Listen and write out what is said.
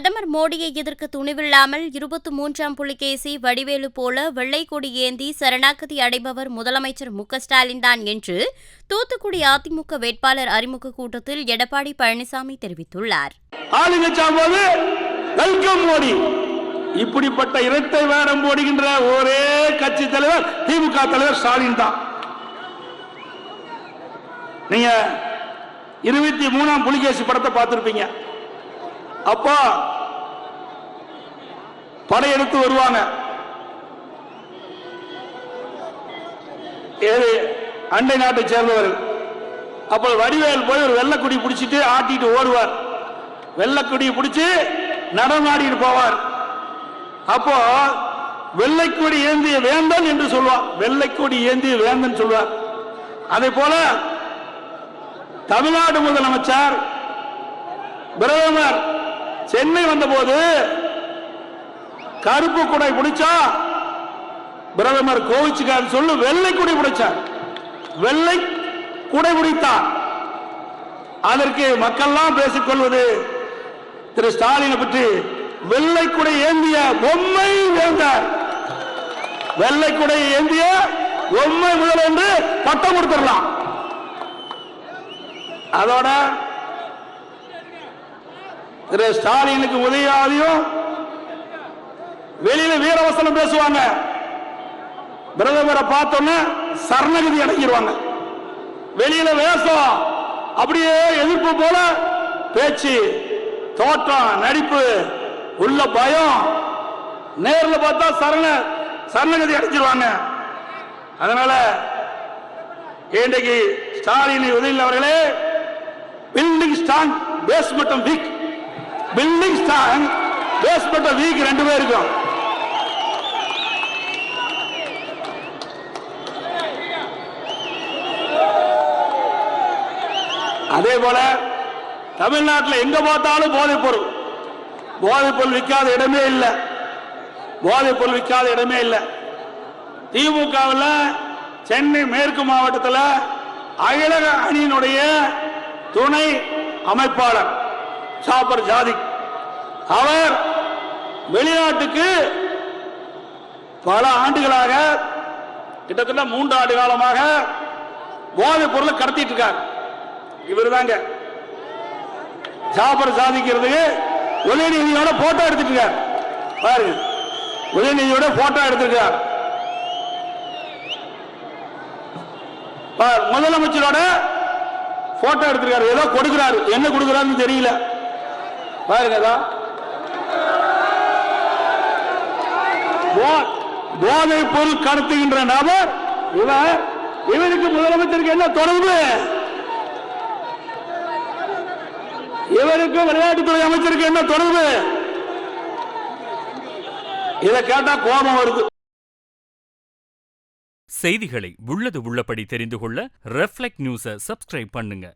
பிரதமர் மோடியை எதிர்க்க துணிவில்லாமல் இருபத்தி மூன்றாம் புலிகேசி வடிவேலு போல வெள்ளை கொடி ஏந்தி சரணாகதி அடைபவர் முதலமைச்சர் மு ஸ்டாலின் தான் என்று தூத்துக்குடி அதிமுக வேட்பாளர் அறிமுக கூட்டத்தில் எடப்பாடி பழனிசாமி தெரிவித்துள்ளார். இப்படிப்பட்ட இரட்டை வேடம் போடுகின்ற ஒரே கட்சி தலைவர் திமுக தலைவர் ஸ்டாலின் தான். நீங்க இருபத்தி மூணாம் புலிகேசி படத்தை பார்த்திருப்பீங்க. அப்போ படையெடுத்து வருவாங்க. அண்டை நாட்டை சேர்ந்தவர்கள் அப்போ வடிவேல் போய் ஒரு வெள்ளக்குடி பிடிச்சிட்டு ஆட்டிட்டு ஓடுவார். வெள்ளக்குடியை பிடிச்சி நடமாடிட்டு போவார். அப்போ வெள்ளைக்கொடி ஏந்திய வேந்தன் என்று சொல்வார். வெள்ளைக்கொடி ஏந்திய வேந்தன் சொல்வார். அதே போல தமிழ்நாடு முதலமைச்சர் பிரதமர் சென்னை வந்தபோது கருப்பு குடை பிடிச்சா பிரதமர் கோவிச்சுக்கார் சொல்லு வெள்ளை குடை பிடிச்சார் வெள்ளை குடை பிடித்தார் அதற்கு மக்கள்லாம் பேசிக் கொள்வது திரு ஸ்டாலினை பற்றி வெள்ளை குடை ஏந்திய பொம்மை வேந்தார் வெள்ளை குடை ஏந்திய பொம்மை முதல் என்று பட்டம் கொடுத்துடலாம். அதோட திரு ஸ்டாலினுக்கு உதயாதியும் வெளியில வீரவசனம் பேசுவாங்க. பிரதமரை பார்த்தோன்னே சரணகதி அடைஞ்சிருவாங்க. வெளியில வேஷம் அப்படியே எதிர்ப்பு போல பேச்சு தோற்றம் நடிப்பு உள்ள பயம். நேரில் பார்த்தா சரண சரணகதி அடைஞ்சிருவாங்க. அதனால இன்றைக்கு ஸ்டாலின் உதயில் அவர்களே building strong base weak building strong basement weak ரெண்டு பேருக்கும் அதே போல தமிழ்நாட்டில் எங்க பார்த்தாலும் போதைப் பொருள். போதைப் பொருள் விற்காத இடமே இல்லை. போதைப் பொருள் விற்காத இடமே இல்லை. திமுகவில் சென்னை மேற்கு மாவட்டத்தில் அகிலக அணியினுடைய துணை அமைப்பாளர். சாப்பர் ஜாதி. அவர் வெளிநாட்டுக்கு பல ஆண்டுகளாக கிட்டத்தட்ட மூன்று ஆண்டு காலமாக போதைப் பொருளை கடத்திட்டு இருக்கார். இவர் தாங்க ஜாபர் சாதிக்கிறதுக்கு உதயநிதியோட போட்டோ எடுத்துட்டு இருக்கார். பாருங்க. உதயநிதியோட போட்டோ எடுத்திருக்கார். முதலமைச்சரோட போட்டோ எடுத்திருக்காரு. ஏதோ கொடுக்கிறாரு. என்ன கொடுக்கிறாருன்னு தெரியல. பாருங்க இதோ. போ- போதைப் பொருள் கடத்துகின்ற நபர் இவர் இவருக்கு முதலமைச்சருக்கு என்ன தொடர்பு? இவருக்கு விளையாட்டுத்துறை அமைச்சருக்கு என்ன தொடர்பு? இதை கேட்டா கோபம் வருது. செய்திகளை உள்ளது உள்ளபடி தெரிந்து கொள்ள ரெஃப்ளெக்ட் நியூஸை சப்ஸ்கிரைப் பண்ணுங்க.